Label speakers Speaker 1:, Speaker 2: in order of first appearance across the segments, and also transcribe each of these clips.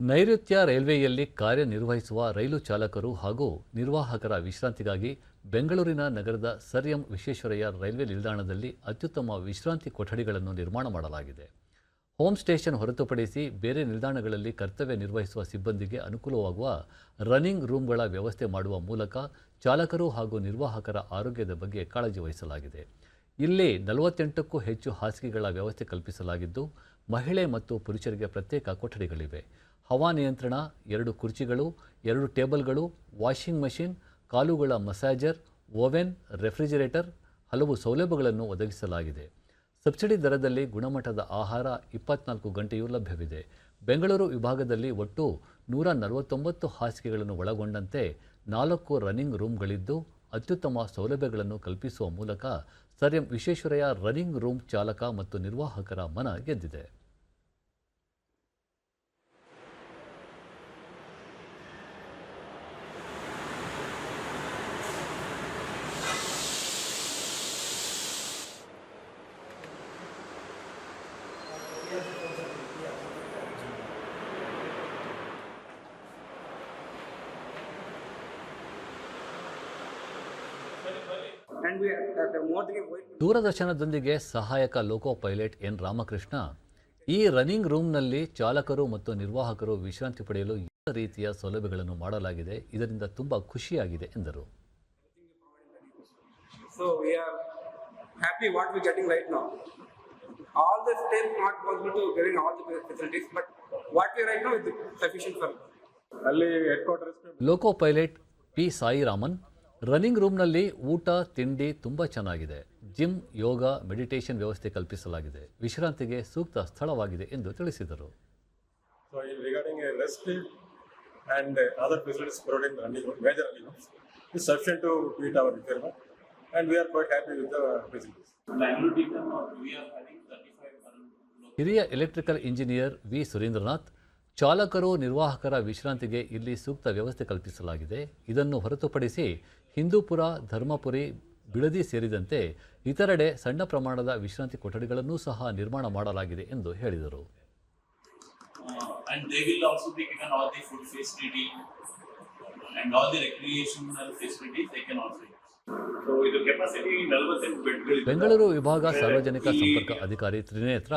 Speaker 1: ನೈಋತ್ಯ ರೈಲ್ವೆಯಲ್ಲಿ ಕಾರ್ಯನಿರ್ವಹಿಸುವ ರೈಲು ಚಾಲಕರು ಹಾಗೂ ನಿರ್ವಾಹಕರ ವಿಶ್ರಾಂತಿಗಾಗಿ ಬೆಂಗಳೂರಿನ ನಗರದ ಸರ್ ಎಂ ವಿಶ್ವೇಶ್ವರಯ್ಯ ರೈಲ್ವೆ ನಿಲ್ದಾಣದಲ್ಲಿ ಅತ್ಯುತ್ತಮ ವಿಶ್ರಾಂತಿ ಕೊಠಡಿಗಳನ್ನು ನಿರ್ಮಾಣ ಮಾಡಲಾಗಿದೆ. ಹೋಮ್ ಸ್ಟೇಷನ್ ಹೊರತುಪಡಿಸಿ ಬೇರೆ ನಿಲ್ದಾಣಗಳಲ್ಲಿ ಕರ್ತವ್ಯ ನಿರ್ವಹಿಸುವ ಸಿಬ್ಬಂದಿಗೆ ಅನುಕೂಲವಾಗುವ ರನ್ನಿಂಗ್ ರೂಮ್ಗಳ ವ್ಯವಸ್ಥೆ ಮಾಡುವ ಮೂಲಕ ಚಾಲಕರು ಹಾಗೂ ನಿರ್ವಾಹಕರ ಆರೋಗ್ಯದ ಬಗ್ಗೆ ಕಾಳಜಿ ವಹಿಸಲಾಗಿದೆ. ಇಲ್ಲಿ ನಲವತ್ತೆಂಟಕ್ಕೂ ಹೆಚ್ಚು ಹಾಸಿಗೆಗಳ ವ್ಯವಸ್ಥೆ ಕಲ್ಪಿಸಲಾಗಿದ್ದು, ಮಹಿಳೆ ಮತ್ತು ಪುರುಷರಿಗೆ ಪ್ರತ್ಯೇಕ ಕೊಠಡಿಗಳಿವೆ. ಹವಾನಿಯಂತ್ರಣ ಎರಡು ಕುರ್ಚಿಗಳು, ಎರಡು ಟೇಬಲ್ಗಳು, ವಾಷಿಂಗ್ ಮಷಿನ್, ಕಾಲುಗಳ ಮಸಾಜರ್, ಓವೆನ್, ರೆಫ್ರಿಜರೇಟರ್, ಹಲವು ಸೌಲಭ್ಯಗಳನ್ನು ಒದಗಿಸಲಾಗಿದೆ. ಸಬ್ಸಿಡಿ ದರದಲ್ಲಿ ಗುಣಮಟ್ಟದ ಆಹಾರ ಇಪ್ಪತ್ನಾಲ್ಕು ಗಂಟೆಯೂ ಲಭ್ಯವಿದೆ. ಬೆಂಗಳೂರು ವಿಭಾಗದಲ್ಲಿ ಒಟ್ಟು ನೂರ ನಲವತ್ತೊಂಬತ್ತು ಹಾಸಿಗೆಗಳನ್ನು ಒಳಗೊಂಡಂತೆ ನಾಲ್ಕು ರನ್ನಿಂಗ್ ರೂಮ್ಗಳಿದ್ದು ಅತ್ಯುತ್ತಮ ಸೌಲಭ್ಯಗಳನ್ನು ಕಲ್ಪಿಸುವ ಮೂಲಕ sir M Visvesvaraya running room ಚಾಲಕ ಮತ್ತು ನಿರ್ವಾಹಕರ ಮನ ಗೆದ್ದಿದೆ. ದೂರದರ್ಶನದೊಂದಿಗೆ ಸಹಾಯಕ ಲೋಕೋ ಪೈಲಟ್ ಎನ್ ರಾಮಕೃಷ್ಣ ಈ ರನ್ನಿಂಗ್ ರೂಮ್ನಲ್ಲಿ ಚಾಲಕರು ಮತ್ತು ನಿರ್ವಾಹಕರು ವಿಶ್ರಾಂತಿ ಪಡೆಯಲು ಎಲ್ಲ ರೀತಿಯ ಸೌಲಭ್ಯಗಳನ್ನು ಮಾಡಲಾಗಿದೆ. ಇದರಿಂದ ತುಂಬ ಖುಷಿಯಾಗಿದೆ ಎಂದರು. Loco pilot P Sairaman running ರೂಮ್ನಲ್ಲಿ ಊಟ ತಿಂಡಿ ತುಂಬ ಚೆನ್ನಾಗಿದೆ. ಜಿಮ್ ಯೋಗ ಮೆಡಿಟೇಷನ್ ವ್ಯವಸ್ಥೆ ಕಲ್ಪಿಸಲಾಗಿದೆ. ವಿಶ್ರಾಂತಿಗೆ ಸೂಕ್ತ ಸ್ಥಳವಾಗಿದೆ ಎಂದು ತಿಳಿಸಿದರು.
Speaker 2: So in regarding rest and other facilities provide in running major running is sufficient to meet our requirement and we are quite happy with the facilities
Speaker 3: Bangalore Deacon, we are having 35 current
Speaker 1: ಹಿರಿಯ electrical engineer V. Surendranath ಚಾಲಕರು ನಿರ್ವಾಹಕರ ವಿಶ್ರಾಂತಿಗೆ ಇಲ್ಲಿ ಸೂಕ್ತ ವ್ಯವಸ್ಥೆ ಕಲ್ಪಿಸಲಾಗಿದೆ. ಇದನ್ನು ಹೊರತುಪಡಿಸಿ ಹಿಂದೂಪುರ ಧರ್ಮಪುರಿ ಬಿಳದಿ ಸೇರಿದಂತೆ ಇತರೆಡೆ ಸಣ್ಣ ಪ್ರಮಾಣದ ವಿಶ್ರಾಂತಿ ಕೊಠಡಿಗಳನ್ನೂ ಸಹ ನಿರ್ಮಾಣ ಮಾಡಲಾಗಿದೆ ಎಂದು ಹೇಳಿದರು. ಬೆಂಗಳೂರು ವಿಭಾಗ ಸಾರ್ವಜನಿಕ ಸಂಪರ್ಕ ಅಧಿಕಾರಿ ತ್ರಿನೇತ್ರ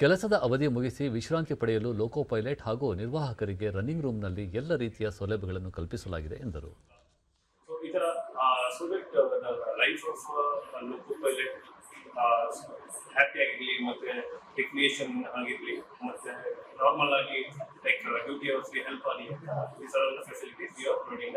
Speaker 1: ಕೆಲಸದ ಅವಧಿ ಮುಗಿಸಿ ವಿಶ್ರಾಂತಿ ಪಡೆಯಲು ಲೋಕೋ ಪೈಲಟ್ ಹಾಗೂ ನಿರ್ವಾಹಕರಿಗೆ ರನ್ನಿಂಗ್ ರೂಮ್ನಲ್ಲಿ ಎಲ್ಲ ರೀತಿಯ ಸೌಲಭ್ಯಗಳನ್ನು ಕಲ್ಪಿಸಲಾಗಿದೆ ಎಂದರು.
Speaker 3: So that life of loco pilot happy ಆಗಿರಲಿ, ಮತ್ತೆ ಟೆಕ್ನಿಷಿಯನ್ ಆಗಿರಲಿ, ಮತ್ತೆ ನಾರ್ಮಲ್ ಆಗಿ ಲೈಕ್ ಡ್ಯೂಟಿ ಅವರ್ಸ್ಗೆ ಹೆಲ್ಪ್ ಆಗಲಿ, ಈ ಥರ ಫೆಸಿಲಿಟೀಸ್ ಯು ಆರ್ ಪ್ರೊವೈಡಿಂಗ್